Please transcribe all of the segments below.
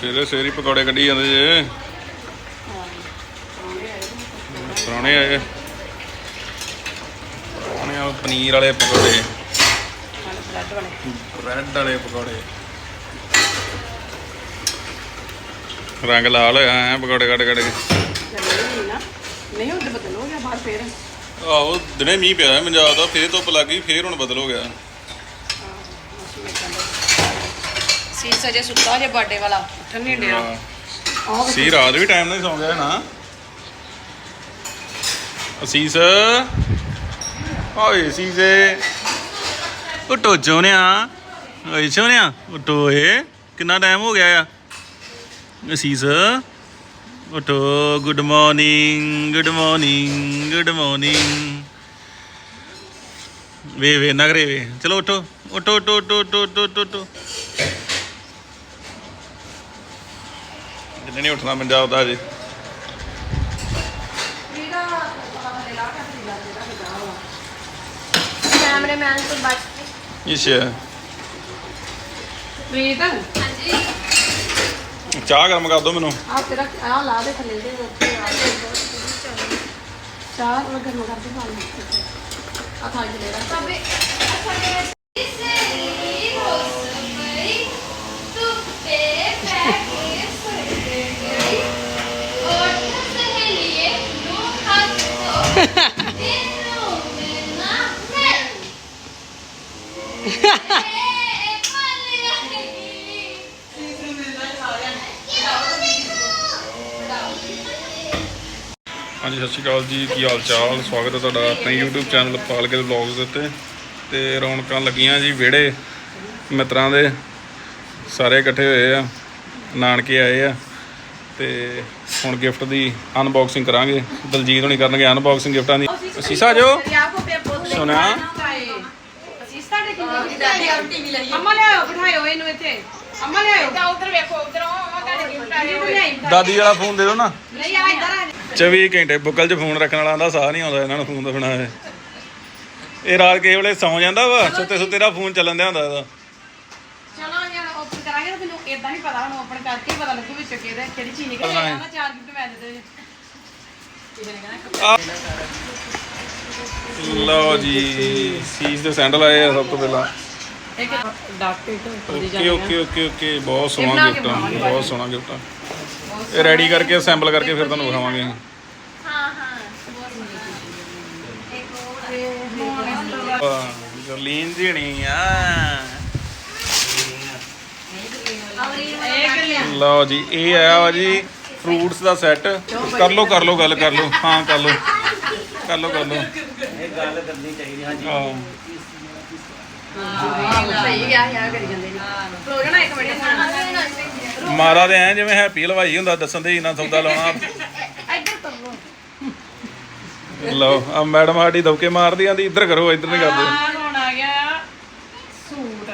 ਸਵੇਰੇ ਸਵੇਰੇ ਪਕੌੜੇ ਕੱਢੀ ਜਾਂਦੇ ਜੇ। ਪੁਰਾਣੇ ਆਏ। ਪੁਰਾਣੇ ਆ ਪਨੀਰ ਵਾਲੇ ਪਕੌੜੇ। ਬ੍ਰੈਡ ਵਾਲੇ ਬ੍ਰੈਡ ਵਾਲੇ ਪਕੌੜੇ। ਰੰਗ ਲਾਲ ਹੋਇਆ ਐ ਪਕੌੜੇ ਕੱਢ ਕੱਢ ਕੇ। ਨਹੀਂ ਤੇ ਬਦਲ ਹੋ ਗਿਆ ਬਾਹਰ ਫੇਰ। ਆਹੋ ਦਿਨੇ ਮੀਂਹ ਪਿਆ ਪੰਜਾਬ ਦਾ ਫੇਰ ਧੁੱਪ ਲੱਗ ਗਈ ਫੇਰ ਹੁਣ ਬਦਲ ਹੋ ਗਿਆ। ਸੀ ਸਜੇ ਸੁੱਤਾ ਜੇ ਬਰਥਡੇ ਵਾਲਾ। ਨਹੀਂ ਡਿਆ ਆਹ ਵੇਖੋ। ਸੀ ਰਾਤ ਵੀ ਟਾਈਮ ਨਾਲ ਹੀ ਸੌਂ ਗਿਆ ਨਾ। ਅਸੀਸ। ਓਏ ਸੀਸੇ ਉਟੋ ਚੋਨਿਆ ਓਏ ਚੋਨਿਆ ਉਟੋ ਏ ਕਿੰਨਾ ਟਾਈਮ ਹੋ ਗਿਆ ਆ? ਅਸੀਸ। ਉਟੋ good morning good morning good morning ਵੇ ਵੇ ਨਗਰੇ ਵੇ। ਚਲੋ ਉਠੋ। ਉਠੋ ਉਠੋ ਉਠੋ ਉਠੋ ਉਠੋ ਉਠੋ। ਜਿੰਨੇ ਨਹੀਂ ਉੱਠਣਾ ਪੰਜਾਬ ਦਾ ਅਜੇ ਕੈਮਰਾਮੈਨ ਤੋਂ ਬਚ ਕੇ। ਪ੍ਰੀਤ? ਚਾਹ ਗਰਮ ਕਰ ਦੋ ਮੈਨੂੰ। ਆ ਤੇਰਾ ਆ ਲਾ ਦੇ ਥੱਲੇ ਦੇ ਉੱਤੇ ਆ ਚਾਹ ਗਰਮ ਕਰ ਦੇ ਪਾਣੀ ਆ ਥਾਲੀ ਲੈ ਰਾ ਅਬੇ ਸਾਡੇ ਸੇਰੀ ਹਾਂਜੀ ਸਤਿ ਸ਼੍ਰੀ ਅਕਾਲ ਜੀ। ਕੀ ਹਾਲ ਚਾਲ? ਸਵਾਗਤ ਹੈ ਤੁਹਾਡਾ ਆਪਣੇ YouTube ਚੈਨਲ ਪਾਲਕੇ ਵਲੌਗਸ ਦੇ ਉੱਤੇ। ਤੇ ਰੌਣਕਾਂ ਲੱਗੀਆਂ ਜੀ ਵਿਹੜੇ ਮਿੱਤਰਾਂ ਦੇ। ਸਾਰੇ ਇਕੱਠੇ ਹੋਏ ਆ ਨਾਨਕੇ ਆਏ ਆ। ਤੇ ਹੁਣ ਗਿਫਟ ਦੀ ਅਨਬਾਕਸਿੰਗ ਕਰਾਂਗੇ। ਦਲਜੀਤ ਹੋਣੀ ਕਰਨਗੇ ਅਨਬਾਕਸਿੰਗ ਗਿਫਟਾਂ ਦੀ। ਸੀਸਾ ਜੋ ਸੁਣਿਆ ਅਸੀਂ ਸਾਡੇ ਕਿੰਨੇ ਦਾਦੀ ਆ ਟੀਵੀ ਲਈ ਅੰਮਾ ਲਿਆਓ ਬਿਠਾਇਓ ਇਹਨੂੰ ਇੱਥੇ ਅੰਮਾ ਲਿਆਓ ਤਾਂ ਉਧਰ ਵੇਖੋ ਉਧਰ ਉਹ ਤੁਹਾਡੇ ਗਿਫਟ ਆ ਰਹੇ ਦਾਦੀ ਵਾਲਾ ਫੋਨ ਦੇ ਦਿਓ ਨਾ। ਨਹੀਂ ਆ ਇੱਧਰ ਆ 24 ਘੰਟੇ ਬੁੱਕਲ 'ਚ ਫੋਨ ਰੱਖਣ ਵਾਲਾ ਆਂਦਾ ਸਾਹ ਨਹੀਂ ਆਉਂਦਾ ਇਹਨਾਂ ਨੂੰ ਫੋਨ ਦਾ ਬਿਨਾ ਇਹ। ਰਾਤ ਕਿਸੇ ਵੇਲੇ ਸੌਂ ਜਾਂਦਾ ਵਾ ਸੁੱਤੇ ਸੁੱਤੇ ਦਾ ਫੋਨ ਚੱਲਣ ਦਿਆ ਹੁੰਦਾ ਇਹਦਾ। ਚਲੋ ਯਾਰ ਓਪਨ ਕਰਾਂਗੇ ਮੈਨੂੰ ਇਦਾਂ ਨਹੀਂ ਪਤਾ ਹੁਣ ਓਪਨ ਕਰਕੇ ਹੀ ਪਤਾ ਲੱਗੂ ਵਿੱਚ ਕਿਹਦੇ ਕਿਹੜੀ ਚੀਜ਼ ਨਿਕਲ ਨਾ ਚਾਰ ਗਿਫਟ ਮੈਂ ਦੇ ਦੇ ਕਿਸੇ ਨੇ ਕਹਿਣਾ ਲਓ ਜੀ ਸੀਸ ਦੇ ਸੈਂਡਲ ਆਏ ਆ ਸਭ ਤੋਂ ਪਹਿਲਾਂ। ਇੱਕ ਡਾਕ ticket okay okay okay okay ਬਹੁਤ ਸੋਹਣਾ ਗਿਫਟ ਆ ਬਹੁਤ ਸੋਹਣਾ ਗਿਫਟ ਆ। ਇਹ ਰੈਡੀ ਕਰਕੇ ਅਸੈਂਬਲ ਕਰਕੇ ਫਿਰ ਤੁਹਾਨੂੰ ਵਿਖਾਵਾਂਗੇ। ਹਾਂ। ਹਾਂ ਵਾਹ, ਗਰਲੀਨ ਜੀ ਹਣੀ ਆ। ਲਓ ਜੀ ਇਹ ਆਇਆ ਵਾ ਜੀ ਫਰੂਟਸ ਦਾ ਸੈੱਟ ਕਰ ਲਓ ਕਰ ਲਓ ਗੱਲ ਕਰ ਲਓ। ਹਾਂ ਕਰ ਲਓ। ਕਰ ਲਓ ਕਰ ਲਓ। ਗੱਲ ਕਰਨੀ ਚਾਹੀਦੀ ਹਾਂਜੀ। ਹਾਂ। ਸਹੀ ਗਿਆ ਯਾਰ ਕਰੀ ਜਾਂਦੇ ਨੇ। ਪ੍ਰੋਗਰਾਮ ਇੱਕ ਮਿੰਟ। ਮਾਰਾ ਤੇ ਐ ਜਿਵੇਂ ਹੈਪੀ ਹਲਵਾਈ ਹੁੰਦਾ ਦੱਸਣ ਦੇ ਇੰਨਾ ਸੌਦਾ ਲਾਉਣਾ। ਇੱਧਰ ਕਰ ਲੋ ਲਓ ਆ ਮੈਡਮ ਸਾਡੀ ਦੌਕੇ ਮਾਰਦੀ ਆਂਦੀ ਇੱਧਰ ਕਰੋ ਇੱਧਰ ਨਹੀਂ ਕਰਦੇ। ਆ ਹੁਣ ਆ ਗਿਆ ਸੂਟ।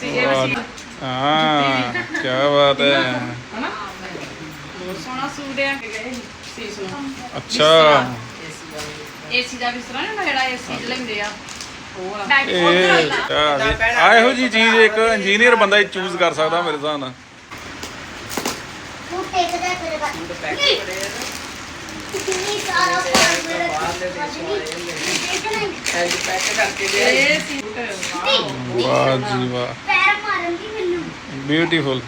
ਸੀ ਇਹ ਵੀ ਸੀ ਹਾਂ ਕੀ ਬਾਤ ਹੈ ਹਨਾ? ਬਹੁਤ ਸੋਹਣਾ ਸੂਟ ਆ। ਗਏ ਸੀ ਸੁਣਾ ਅੱਛਾ। ਏਸੀ ਦਾ ਬਿਸਤਰਾ ਨਾ ਜਿਹੜਾ ਏਸੀ ਚ ਲੈਂਦੇ ਆ। ਉਹ ਵਾਲਾ ਇਹ ਆ ਜੀ, ਆ ਇਹੋ ਜੀ ਚੀਜ਼ ਇੱਕ ਇੰਜੀਨੀਅਰ ਬੰਦਾ ਹੀ ਚੂਜ਼ ਕਰ ਸਕਦਾ ਮੇਰੇ ਹਿਸਾਬ ਨਾਲ। ਤੇਰੇ ਬਾਅਦ ਕਿੰਨੀ ਸਾਰਾ ਮੇਰੇ ਇਹ ਸੂਟ ਵਾਓ ਵਾਹ। ਜੀ ਵਾਹ। ਪੈਰ ਮਾਰਨ ਦੀ ਮੈਨੂੰ। ਬਿਊਟੀਫੁਲ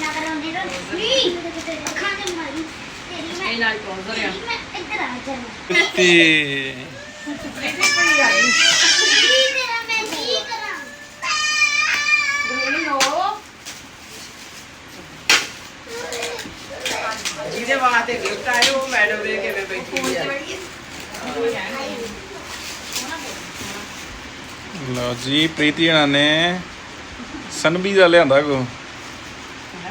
ਨਾ ਕਰਾਉਂਦੀ ਰੋ ਨਹੀਂ। ਅੱਖਾਂ ਤੇ ਮਾਰੀ। ਤੇਰੀ ਮੈਂ ਇਹ ਨਾਲ ਟੌਂਜ਼ਰ ਆ ਤੇਰੀ ਮੈਂ ਤੇ ਜਿਹਦੇ ਵਾਸਤੇ ਗਿਫਟ ਆਏ ਉਹ ਮੈਡਮ ਦੇ ਕਿਵੇਂ ਬੈਠੀ ਆ? ਲਓ ਜੀ ਪ੍ਰੀਤੀ ਹਣਾ ਨੇ ਸਨਬੀ ਦਾ ਲਿਆਂਦਾ ਕੋ।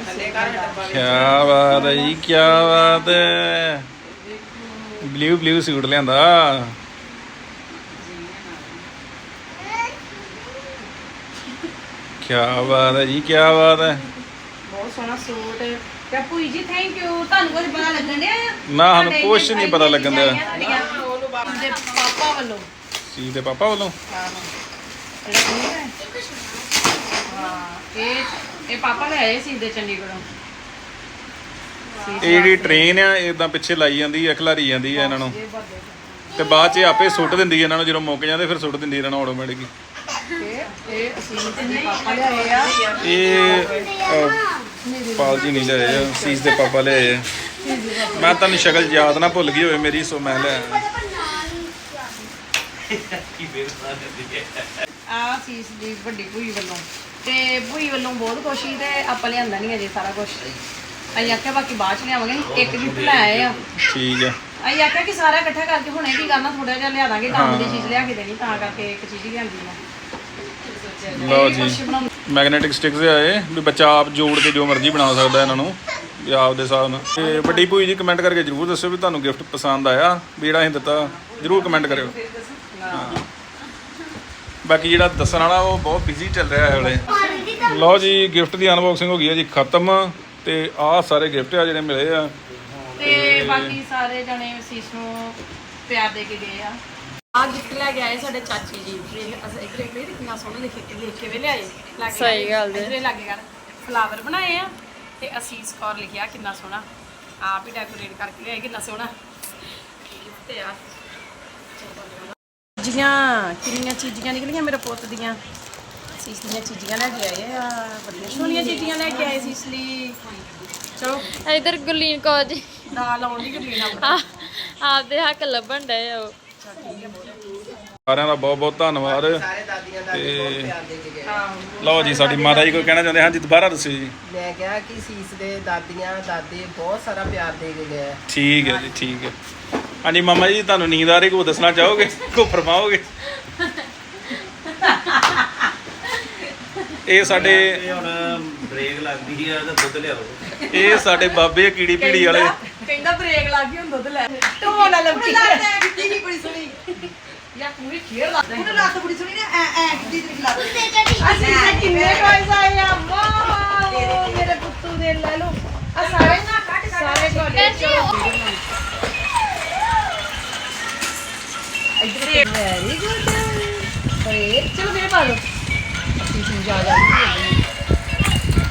ਥੱਲੇ ਘਰ ਡੱਬਾ ਕੀ ਬਾਤ ਹੈ ਜੀ ਕੀ ਬਾਤ ਹੈ। ਬਲੂ ਬਲੂ ਸੂਟ ਲਿਆਂਦਾ। ਕੀ ਬਾਤ ਹੈ ਜੀ ਕੀ ਬਾਤ ਹੈ। ਬਹੁਤ ਸੋਹਣਾ ਸੂਟ ਤੇ ਭੂਈ ਜੀ ਥੈਂਕ ਯੂ ਤੁਹਾਨੂੰ ਕੁਝ ਪਤਾ ਲੱਗਣ ਡਿਆ ਨਾ ਸਾਨੂੰ ਕੁਛ ਨਹੀਂ ਪਤਾ ਲੱਗਣ ਦੇ ਪਾਪਾ ਵੱਲੋਂ। ਸੀ ਦੇ ਪਾਪਾ ਵੱਲੋਂ? ਹਾਂ। ਹਾਂ। ਇਹ ਇਹ ਪਾਪਾ ਲੈ ਆਏ ਸੀ ਦੇ ਚੰਡੀਗੜ੍ਹੋਂ। ਇਹ ਜਿਹੜੀ ਟ੍ਰੇਨ ਆ ਇਦਾਂ ਪਿੱਛੇ ਲਾਈ ਜਾਂਦੀ ਹੈ ਖਿਲਾਰੀ ਜਾਂਦੀ ਹੈ ਇਹਨਾਂ ਨੂੰ। ਤੇ ਬਾਅਦ 'ਚ ਇਹ ਆਪੇ ਸੁੱਟ ਦਿੰਦੀ ਹੈ ਇਹਨਾਂ ਨੂੰ ਜਦੋਂ ਮੁੱਕ ਜਾਂਦੇ ਫਿਰ ਸੁੱਟ ਦਿੰਦੀ ਇਹਨਾਂ ਨੂੰ ਆਟੋਮੈਟਿਕ ਇਹ ਅਸੀਂ ਤੇ ਪਾਪਾ ਲਿਆਏ ਆ ਇਹ ਅਹ, ਪਾਲ ਜੀ ਨਹੀਂ ਲਿਆਏ ਆ ਸੀਸ ਦੇ ਪਾਪਾ ਲਿਆਏ ਆ। ਮੈਂ ਤੁਹਾਨੂੰ ਸ਼ਕਲ ਯਾਦ ਨਾ ਭੁੱਲ ਗਈ ਹੋਵੇ ਮੇਰੀ ਸੋ ਮੈਂ ਲੈ ਆ ਸੀਸ ਦੀ ਵੱਡੀ ਭੂਈ ਵੱਲੋਂ। ਤੇ ਭੂਈ ਵੱਲੋਂ ਬਹੁਤ ਕੁਛ ਤੇ ਆਪਾਂ ਲਿਆਂਦਾ ਨਹੀਂ ਅਜੇ ਸਾਰਾ ਕੁਝ ਅਸੀਂ ਆਖਿਆ ਬਾਕੀ ਬਾਅਦ ਚ ਲਿਆਵਾਂਗੇ ਇੱਕ ਗਿਫਟ ਲੈ ਆਏ ਆ। ਠੀਕ ਆ। ਅਸੀਂ ਆਖਿਆ ਕਿ ਸਾਰਾ ਇਕੱਠਾ ਕਰਕੇ ਹੁਣੇ ਕੀ ਕਰਨਾ ਥੋੜਾ ਜਿਹਾ ਲਿਆ ਦਾਂਗੇ ਕੰਮ ਦੀ ਚੀਜ਼ ਲਿਆ ਕੇ ਦੇਣੀ ਤਾਂ ਕਰਕੇ ਇੱਕ ਚੀਜ਼ ਹੀ ਲਿਆਂਦੀ ਆ ਲਓ ਜੀ ਮੈਗਨੇਟਿਕ ਸਟਿਕਸ ਆਏ ਵੀ ਬੱਚਾ ਆਪ ਜੋੜ ਕੇ ਜੋ ਮਰਜ਼ੀ ਬਣਾ ਸਕਦਾ ਇਹਨਾਂ ਨੂੰ ਵੀ ਆਪ ਦੇ ਹਿਸਾਬ ਨਾਲ। ਤੇ ਵੱਡੀ ਭੂਈ ਜੀ ਕਮੈਂਟ ਕਰਕੇ ਜਰੂਰ ਦੱਸਿਓ ਵੀ ਤੁਹਾਨੂੰ ਗਿਫਟ ਪਸੰਦ ਆਇਆ ਵੀ ਜਿਹੜਾ ਅਸੀਂ ਦਿੱਤਾ ਜਰੂਰ ਕਮੈਂਟ ਕਰਿਓ। ਬਾਕੀ ਜਿਹੜਾ ਦੱਸਣ ਵਾਲਾ ਉਹ ਬਹੁਤ ਬਿਜ਼ੀ ਚੱਲ ਰਿਹਾ ਹੈ ਹਲੇ। ਲਓ ਜੀ ਗਿਫਟ ਦੀ ਅਨਬਾਕਸਿੰਗ ਹੋ ਗਈ ਹੈ ਜੀ ਖਤਮ। ਤੇ ਆਹ ਸਾਰੇ ਗਿਫਟ ਆ ਜਿਹੜੇ ਮਿਲੇ ਆ। ਤੇ ਬਾਕੀ ਸਾਰੇ ਜਣੇ ਸੀਸ ਨੂੰ ਪਿਆਰ ਦੇ ਕੇ ਗਏ ਆ। ਆ ਗਿਫਟ ਲੈ ਕੇ ਆਏ ਸਾਡੇ ਚਾਚੀ ਜੀ। ਵੇਖ ਅਸਾਂ ਇੱਕ ਇੱਕ ਕਿੰਨਾ ਸੋਹਣਾ ਲਿਖ ਕੇ ਲਿਖ ਕੇ ਵੀ ਲਿਆਏ। ਸਹੀ ਗੱਲ ਦੇ ਇਧਰੇ ਲੱਗੇ ਕਰ। ਫਲਾਵਰ ਬਣਾਏ ਆ ਤੇ ਅਸੀਸ ਕੌਰ ਲਿਖਿਆ ਕਿੰਨਾ ਸੋਹਣਾ। ਆਪ ਹੀ ਡੈਕੋਰੇਟ ਕਰਕੇ ਲਿਆਏ ਕਿੰਨਾ ਸੋਹਣਾ। ਤੇ ਆ। ਚੀਜ਼ਾਂ ਕਿੰਨੀਆਂ ਚੀਜ਼ਾਂ ਨਿਕਲੀਆਂ ਮੇਰੇ ਪੁੱਤ ਦੀਆਂ। ਸੀਸ ਦੀਆਂ ਚੀਜ਼ਾਂ ਲੈ ਕੇ ਆਏ ਆ ਬੜੀਆਂ ਸੋਹਣੀਆਂ ਚੀਜ਼ਾਂ ਲੈ ਕੇ ਆਏ ਸੀ ਇਸ ਲਈ ਚਲੋ ਇਧਰ ਗੁਰਲੀਨ ਕੌਰ ਜੀ। ਨਾਲ ਆਉਣ ਦੀ ਗਲੀ ਨਾਲ ਆ- ਆਪਦੇ ਹੱਕ ਲੱਭਣ ਡਏ ਆ ਉਹ। ਸਾਰਿਆਂ ਦਾ ਬਹੁਤ ਬਹੁਤ ਧੰਨਵਾਦ। ਸਾਰੇ ਦਾਦੀਆਂ ਦਾਦੇ ਬਹੁਤ ਪਿਆਰ ਦੇ ਕੇ ਗਏ ਲਓ ਜੀ ਸਾਡੀ ਮਾਤਾ ਜੀ ਕੋਈ ਕਹਿਣਾ ਚਾਹੁੰਦੇ ਹਾਂਜੀ ਦੁਬਾਰਾ ਦੱਸਿਓ ਜੀ। ਮੈਂ ਕਿਹਾ ਕਿ ਸੀਸ ਦੇ ਦਾਦੀਆਂ ਦਾਦੇ ਬਹੁਤ ਸਾਰਾ ਪਿਆਰ ਦੇ ਕੇ ਗਏ ਆ। ਠੀਕ ਹੈ ਜੀ ਠੀਕ ਹੈ। ਹਾਂਜੀ ਮਾਮਾ ਜੀ ਤੁਹਾਨੂੰ ਨੀਂਦ ਆ ਰਹੀ ਕੋ ਦੱਸਣਾ ਚਾਹੋਗੇ? ਕੋ ਫਰਮਾਓਗੇ? ਇਹ ਸਾਡੇ ਇਹ ਹੁਣ ਬ੍ਰੇਕ ਲੱਗਦੀ ਆ ਤਾਂ ਦੁੱਧ ਲਿਆਓ। ਇਹ ਸਾਡੇ ਬਾਬੇ ਕੀੜੀ ਪੀੜੀ ਵਾਲੇ। ਕਹਿੰਦਾ ਬ੍ਰੇਕ ਲੱਗ ਗਈ ਹੁਣ ਦੁੱਧ ਲੈ। ਢੋਲ ਨਾਲ ਲੱਗੀ ਕਿੱਡੀ ਹੀ ਬੜੀ ਸੋਹਣੀ ਯਾ ਪੂਰੀ ਖੇਰ ਲੱਗਦਾ। ਨਾ ਲੱਤ ਅਸੀਂ ਤੇ ਕਿੰਨੇ ਕੋਇਸ ਆਏ ਆ ਵਾਹ ਮੇਰੇ ਪੁੱਤੂ ਦੇ ਲੈ ਲਓ। ਆ ਸਾਰੇ ਸਾਰੇ ਕੋਲੇ ਚਲੋ ਇੱਧਰ ਵੈਰੀ ਗੁੱਡ ਓਏ ਚਲੋ ਮੇਰੇ ਪਾ ਲਓ। ਅਸੀਂ ਸਮਝਾ ਜਾ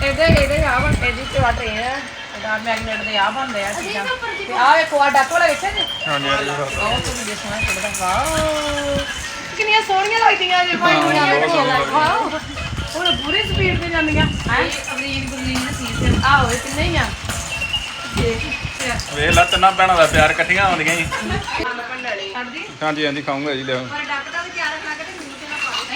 ਇਹਦੇ ਇਹਦੇ ਆ ਬਣ ਇਹਦੀ ਆ ਟ੍ਰੇਨ ਆ ਇਹਦਾ ਮੈਗਨੇਟ ਦੇ ਆ ਬਣਦੇ ਆ ਚੀਜ਼ਾਂ। ਤੇ ਆ ਵੇਖੋ ਆ ਡੱਕ ਵਾਲਾ ਵੇਖਿਆ ਜੀ? ਹਾਂਜੀ ਹਾਂਜੀ ਆਹ ਤੋਂ ਵੀ ਸੋਹਣਾ ਲੱਗਦਾ ਵਾਓ। ਕਿੰਨੀਆਂ ਸੋਹਣੀਆਂ ਲੱਗਦੀਆਂ ਜੇ ਭਾਈ ਹੋਣੀਆਂ ਵਾਓ। ਉਹ ਪੂਰੀ ਸਪੀਡ ਤੇ ਜਾਂਦੀਆਂ। ਹੈ? ਅਮਰੀਨ ਗੁਰਲੀਨ ਸੀ ਤੇ ਆ ਹੋਏ ਕਿੰਨੇ ਹੀ ਆ? ਦੇਖ ਵੇਖ ਲੈ ਤਿੰਨਾਂ ਭੈਣਾਂ ਦਾ ਪਿਆਰ ਇਕੱਠੀਆਂ ਆਉਂਦੀਆਂ ਜੀ ਛੱਡਦੀ ਹਾਂਜੀ ਹਾਂਜੀ ਖਾਊਂਗਾ ਜੀ ਲਿਆਓ ਪਰ ਡੱਕ ਦਾ ਵੀ ਤਿਆਰ ਰੱਖਣਾ ਕਿ ਮੈਨੂੰ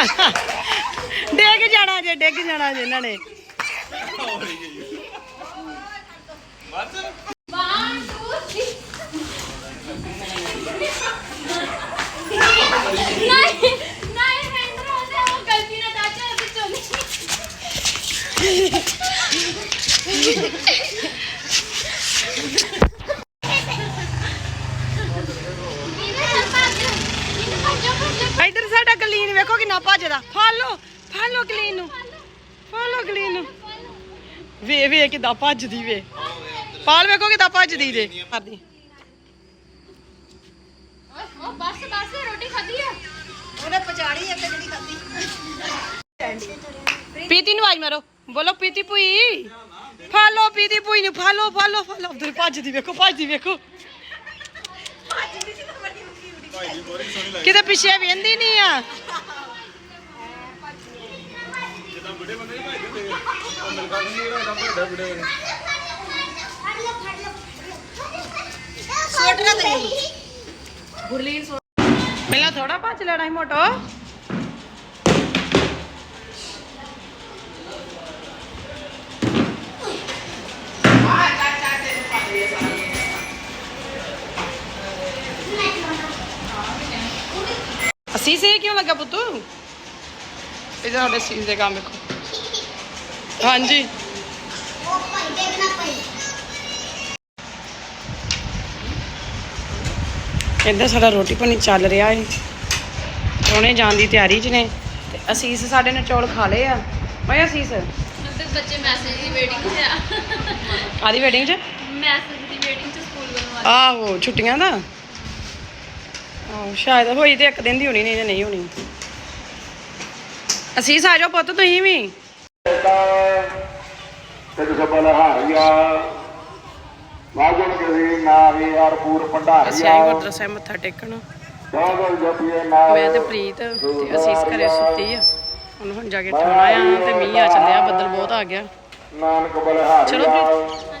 ਡਿੱਗ ਜਾਣਾ ਜੇ ਡਿੱਗ ਜਾਣਾ ਜੇ ਇਹਨਾਂ ਨੇ ਨਹੀਂ ਨਹੀਂ ਹੈਂਦਰ ਉਹਨੇ ਉਹ ਗਲਤੀ ਨਾਲ ਦਾਚਾ ਤੇ ਚੋਲੀ ਇੱਧਰ ਸਾਡਾ ਗਲੀਨ ਵੇਖੋ ਕਿੰਨਾ ਭੱਜਦਾ ਫੜ ਲਓ ਫੜ ਲਓ ਗਲੀਨ ਨੂੰ। ਫੜ ਲਓ ਗਲੀਨ ਨੂੰ। ਵੇ ਵੇ ਕਿਦਾਂ ਭੱਜਦੀ ਵੇ। ਪਾਲ ਵੇਖੋ ਕਿਦਾਂ ਭੱਜਦੀ ਜੇ ਕਰਦੀ। ਉਹ ਬਸ ਬਸ ਰੋਟੀ ਖਾਧੀ ਆ? ਪੀਤੀ ਨੂੰ ਆਜ ਮਾਰੋ। ਬੋਲੋ ਪੀਤੀ ਭੂਈ ਫੜ ਲਓ ਪੀਤੀ ਭੂਈ ਨੂੰ। ਲਓ ਫੜ ਲਓ ਉਧਰ ਭੱਜਦੀ ਵੇਖੋ ਭੱਜਦੀ ਵੇਖੋ। ਕਿਤੇ ਪਿੱਛੇ ਵੇਂਦੀ ਨਹੀਂ ਆ। पहला थोड़ा पाँच लेना ही मोटो सी से क्यों लगा पुतू? इधर सी से काम देखो। ਹਾਂਜੀ। ਉਹ ਇੱਧਰ ਸਾਡਾ ਰੋਟੀ ਪਾਣੀ ਚੱਲ ਰਿਹਾ ਹੈ ਸੋਹਣੇ ਜਾਣ ਦੀ ਤਿਆਰੀ 'ਚ ਨੇ। ਤੇ ਅਸੀਸ ਸਾਡੇ ਨੇ ਚੌਲ ਖਾ ਲਏ ਆ। ਮੈਂ ਅਸੀਸ। ਤੇ ਬੱਚੇ ਮੈਸੇਜ ਦੀ ਵੇਟਿੰਗ 'ਚ ਆ। ਆਦੀ ਵੇਟਿੰਗ 'ਚ? ਮੈਸੇਜ ਦੀ ਵੇਟਿੰਗ 'ਚ ਸਕੂਲ ਵੱਲੋਂ ਆ ਆਹੋ ਛੁੱਟੀਆਂ ਦਾ? ਆਹੋ ਸ਼ਾਇਦ ਹੋਈ ਤੇ ਇੱਕ ਦਿਨ ਦੀ ਹੋਣੀ ਨਹੀਂ ਤੇ ਨਹੀਂ ਹੋਣੀ। ਅਸੀਸ ਆ ਜਾਓ ਪੁੱਤ ਤੁਸੀਂ ਵੀ। ਵਾਗਣ ਅਸੀਂ ਆਏ ਗੁਰਦੁਆਰਾ ਸਾਹਿਬ ਮੱਥਾ ਟੇਕਣ। ਦੋਗਲ ਜਪੀਏ ਨਾਮ ਮੈਂ ਤੇ ਪ੍ਰੀਤ ਤੇ ਅਸੀਸ ਘਰੇ ਸੁੱਤੀ ਆ। ਹੁਣ ਹੁਣ ਜਾ ਕੇ ਠਾਣਾ ਆ ਤੇ ਮੀਂਹ ਆ ਚੱਲਿਆ ਬੱਦਲ ਬਹੁਤ ਆ ਗਿਆ। ਨਾਨਕ ਬਲਹਾਰੀਆ ਚਲੋ ਪ੍ਰੀਤ